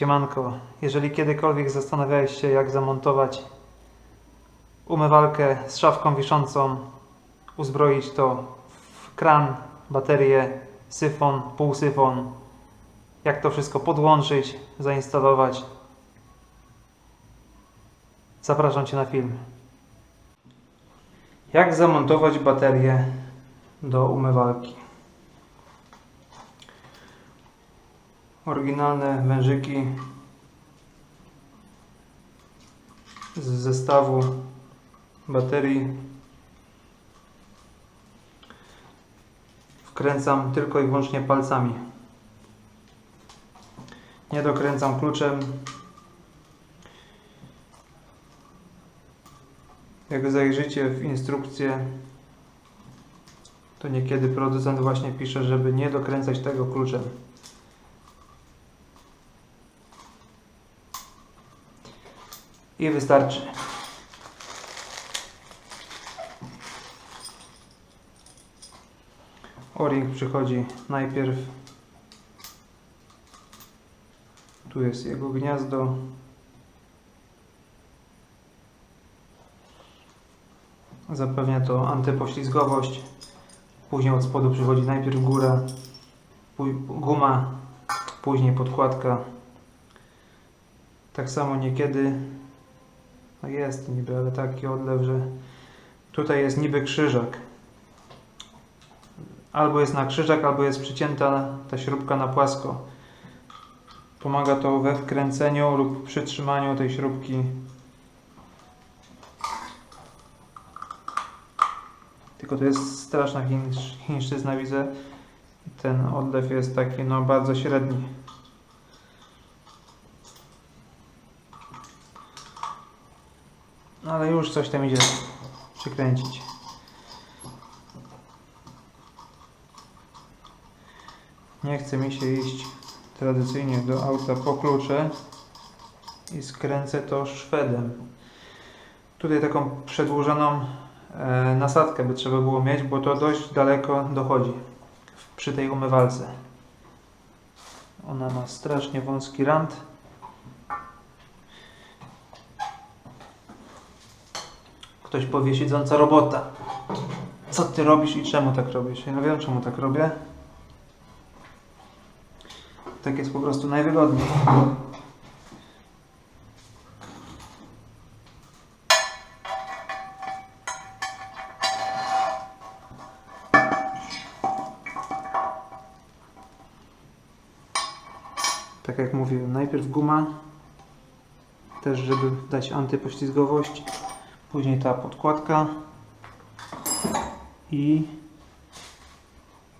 Siemanko, jeżeli kiedykolwiek zastanawiałeś się jak zamontować umywalkę z szafką wiszącą, uzbroić to w kran, baterię, syfon, półsyfon, jak to wszystko podłączyć, zainstalować, zapraszam Cię na film. Jak zamontować baterię do umywalki? Oryginalne wężyki z zestawu baterii wkręcam tylko i wyłącznie palcami. Nie dokręcam kluczem. Jak zajrzycie w instrukcję, to niekiedy producent właśnie pisze, żeby nie dokręcać tego kluczem. I wystarczy. O-ring przychodzi najpierw. Tu jest jego gniazdo. Zapewnia to antypoślizgowość. Później od spodu przychodzi najpierw góra, guma, później podkładka. Tak samo niekiedy no jest niby, ale taki odlew, że tutaj jest niby krzyżak. Albo jest na krzyżak, albo jest przycięta ta śrubka na płasko. Pomaga to we wkręceniu lub przytrzymaniu tej śrubki. Tylko to jest straszna chińsz- chińszczyzna, widzę. Ten odlew jest taki no bardzo średni. Ale już coś tam idzie przykręcić. Nie chce mi się iść tradycyjnie do auta po klucze i skręcę to szwedem. Tutaj taką przedłużoną e, nasadkę by trzeba było mieć, bo to dość daleko dochodzi przy tej umywalce. Ona ma strasznie wąski rant. Ktoś powie siedząca robota. Co ty robisz i czemu tak robisz? Ja wiem czemu tak robię. Tak jest po prostu najwygodniej. Tak jak mówiłem, najpierw guma, też żeby dać antypoślizgowość, później ta podkładka i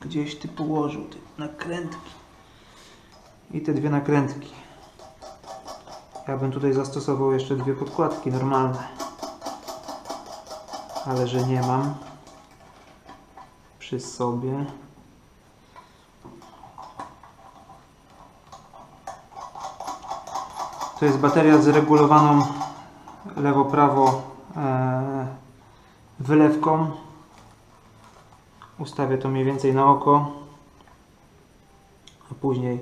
gdzieś ty położył te nakrętki i te dwie nakrętki. Ja bym tutaj zastosował jeszcze dwie podkładki normalne, ale że nie mam przy sobie. To jest bateria z regulowaną lewo-prawo wylewką. Ustawię to mniej więcej na oko, a później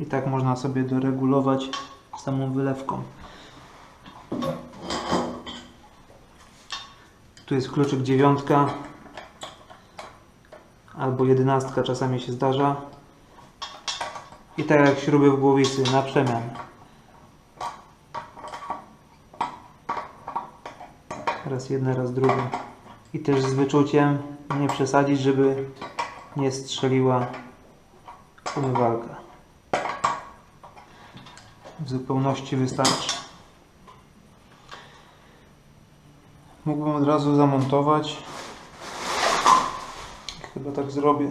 i tak można sobie doregulować samą wylewką. Tu jest kluczyk dziewiątka albo jedenastka czasami się zdarza. I tak jak śruby w głowicy na przemian. Raz jedne, raz drugie. I też z wyczuciem nie przesadzić, żeby nie strzeliła umywalka. W zupełności wystarczy. Mógłbym od razu zamontować. Chyba tak zrobię.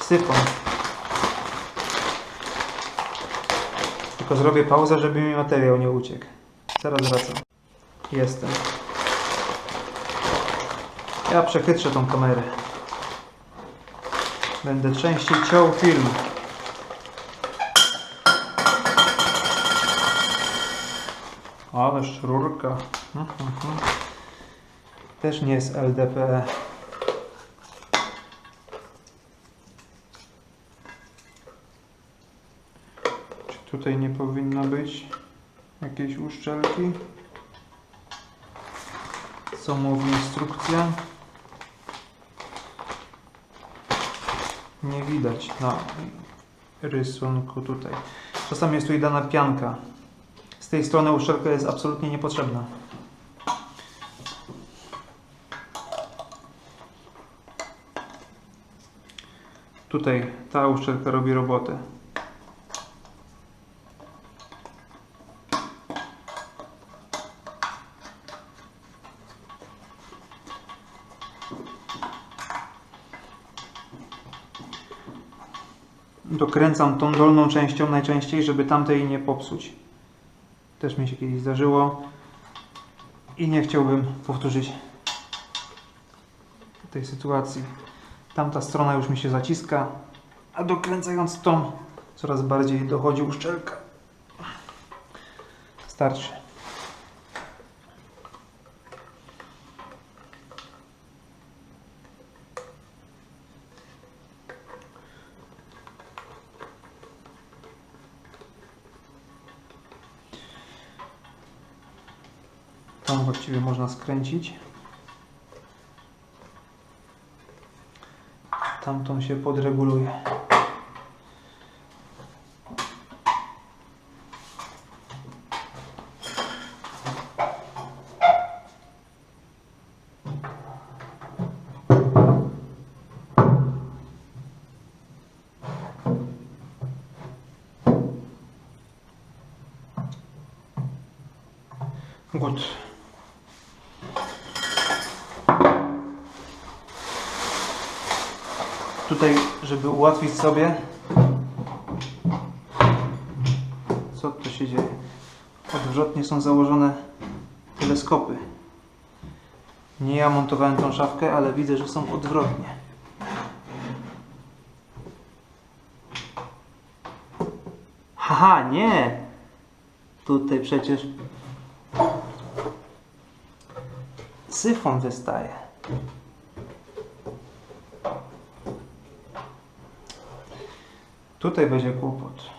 Sypam. Zrobię pauzę, żeby mi materiał nie uciekł. Zaraz wracam. Jestem. Ja przechytrzę tą kamerę. Będę częściej ciął film. Ale rurka. Mhm, mhm. Też nie jest LDPE. Tutaj nie powinno być jakiejś uszczelki. Co mówi instrukcja? Nie widać na rysunku tutaj. Czasami jest tu dana pianka. Z tej strony uszczelka jest absolutnie niepotrzebna. Tutaj ta uszczelka robi robotę. Dokręcam tą dolną częścią najczęściej, żeby tamtej nie popsuć. Też mi się kiedyś zdarzyło i nie chciałbym powtórzyć tej sytuacji. Tamta strona już mi się zaciska, a dokręcając tą coraz bardziej dochodzi uszczelka. Starczy. Tą właściwie można skręcić. Tamtą się podreguluje. Tutaj, żeby ułatwić sobie, co tu się dzieje? Odwrotnie są założone teleskopy. Nie ja montowałem tą szafkę, ale widzę, że są odwrotnie. Haha, nie! Tutaj przecież syfon wystaje. Tutaj będzie kłopot.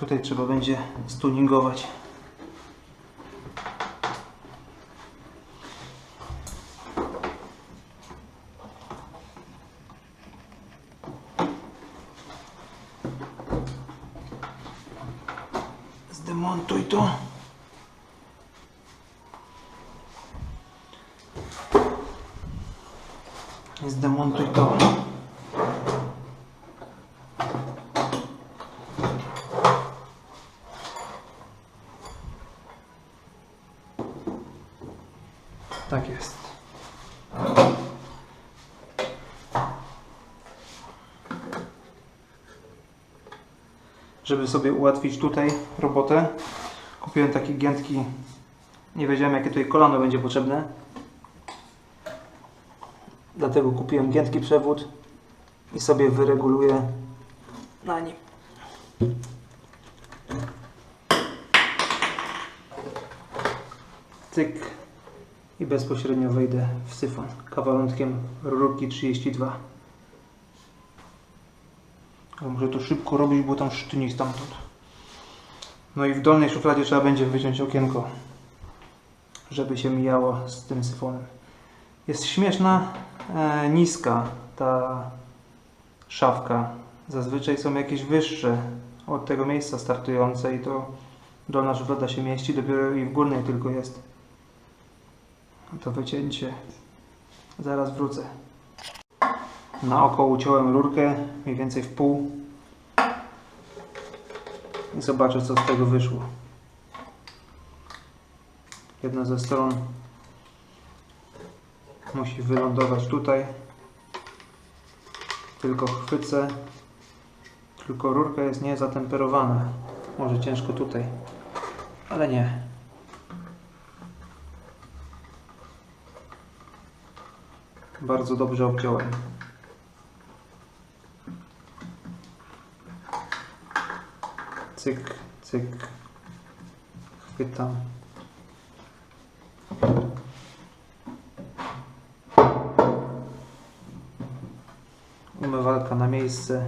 Tutaj trzeba będzie stuningować. Zdemontuj to. Zdemontuj to. Tak jest. Żeby sobie ułatwić tutaj robotę, kupiłem takie giętki. Nie wiedziałem, jakie tutaj kolano będzie potrzebne. Dlatego kupiłem giętki przewód i sobie wyreguluję na nim. Cyk i bezpośrednio wejdę w syfon kawałkiem rurki 32. Ale muszę to szybko robić, bo tam sztyni stamtąd. No i w dolnej szufladzie trzeba będzie wyciąć okienko, żeby się mijało z tym syfonem. Jest śmieszna, e, niska ta szafka. Zazwyczaj są jakieś wyższe od tego miejsca startujące i to dolna szuflada się mieści, dopiero i w górnej tylko jest. To wycięcie. Zaraz wrócę. Na oko uciąłem rurkę, mniej więcej w pół. I zobaczę co z tego wyszło. Jedna ze stron musi wylądować tutaj. Tylko chwycę. Tylko rurka jest niezatemperowana. Może ciężko tutaj, ale nie. Bardzo dobrze obciąłem. Cyk, cyk. Chwytam. Zmywarka na miejsce.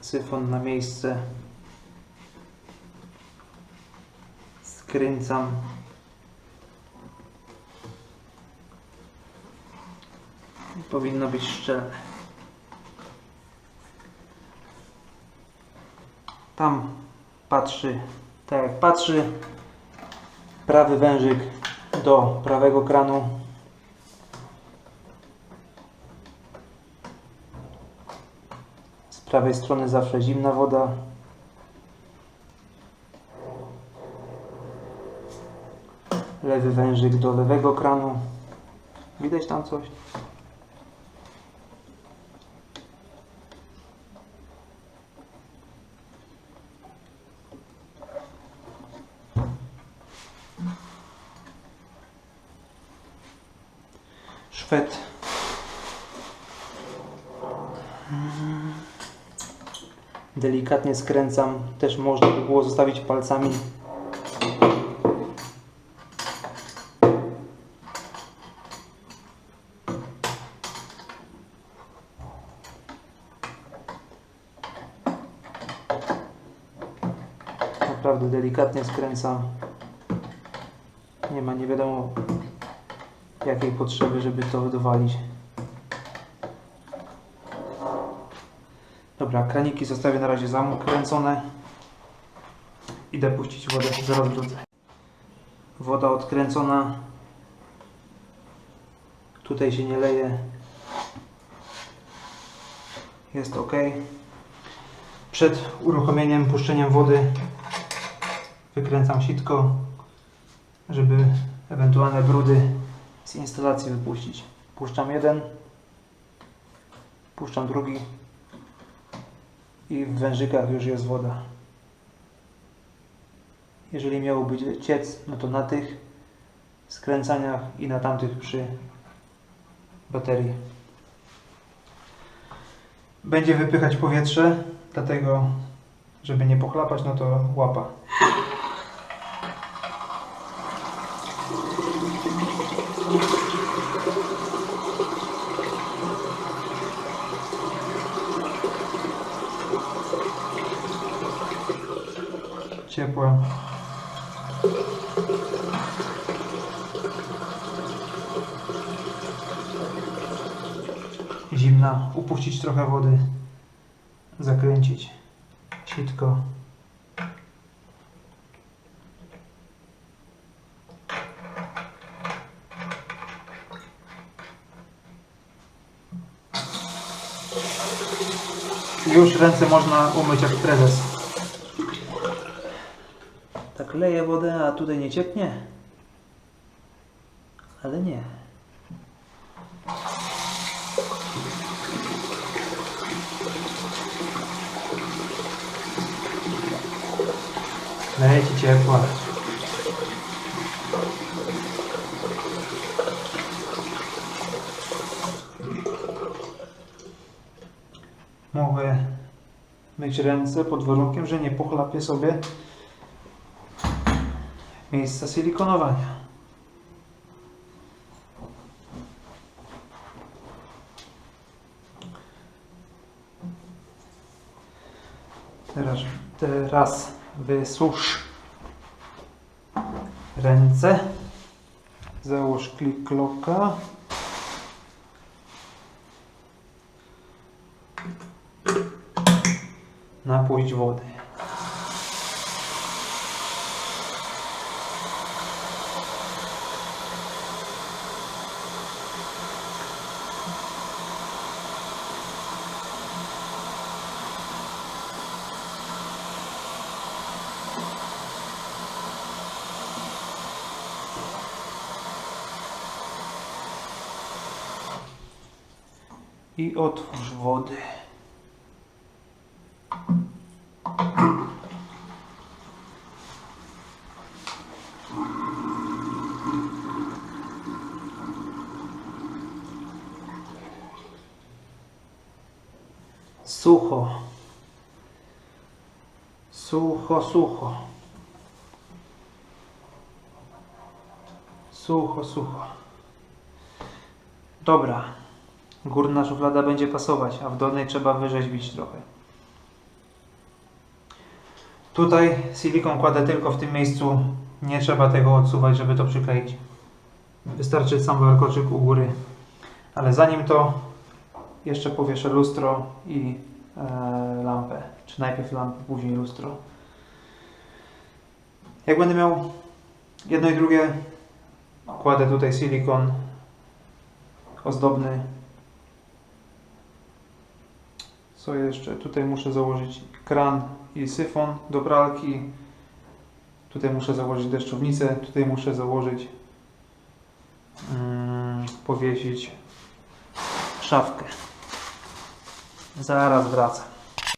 Syfon na miejsce. Skręcam. Powinno być szczelne. Tam patrzy, tak jak patrzy, prawy wężyk do prawego kranu. Z prawej strony zawsze zimna woda. Lewy wężyk do lewego kranu. Widać tam coś? Szwed. Delikatnie skręcam. Też można by było zostawić palcami. Naprawdę delikatnie skręcam. Nie ma nie wiadomo jakiej potrzeby, żeby to dowalić. Dobra, kraniki zostawię na razie zakręcone. Idę puścić wodę, zaraz wrócę. Woda odkręcona. Tutaj się nie leje. Jest ok. Przed uruchomieniem, puszczeniem wody wykręcam sitko, żeby ewentualne brudy z instalacji wypuścić. Puszczam jeden, puszczam drugi i w wężykach już jest woda. Jeżeli miało być ciec, no to na tych skręcaniach i na tamtych przy baterii. Będzie wypychać powietrze, dlatego żeby nie pochlapać, no to łapa. Zimna. Upuścić trochę wody. Zakręcić. Sitko. Już ręce można umyć jak prezes. Leje wodę, a tutaj nie ciepnie? Ale nie. Leci ciepła. Mogę myć ręce pod warunkiem, że nie pochlapię sobie miejsca silikonowania. Teraz, teraz wysusz ręce. Załóż klikloka. Napuść wody. I otwórz wody. Sucho. Sucho, sucho. Sucho, sucho. Dobra. Górna szuflada będzie pasować, a w dolnej trzeba wyrzeźbić trochę. Tutaj silikon kładę tylko w tym miejscu. Nie trzeba tego odsuwać, żeby to przykleić. Wystarczy sam warkoczyk u góry. Ale zanim to jeszcze powieszę lustro i e, lampę. Czy najpierw lampę, później lustro. Jak będę miał jedno i drugie, kładę tutaj silikon ozdobny. Co jeszcze? Tutaj muszę założyć kran i syfon do pralki. Tutaj muszę założyć deszczownicę. Tutaj muszę założyć, mm, powiesić szafkę. Zaraz wracam.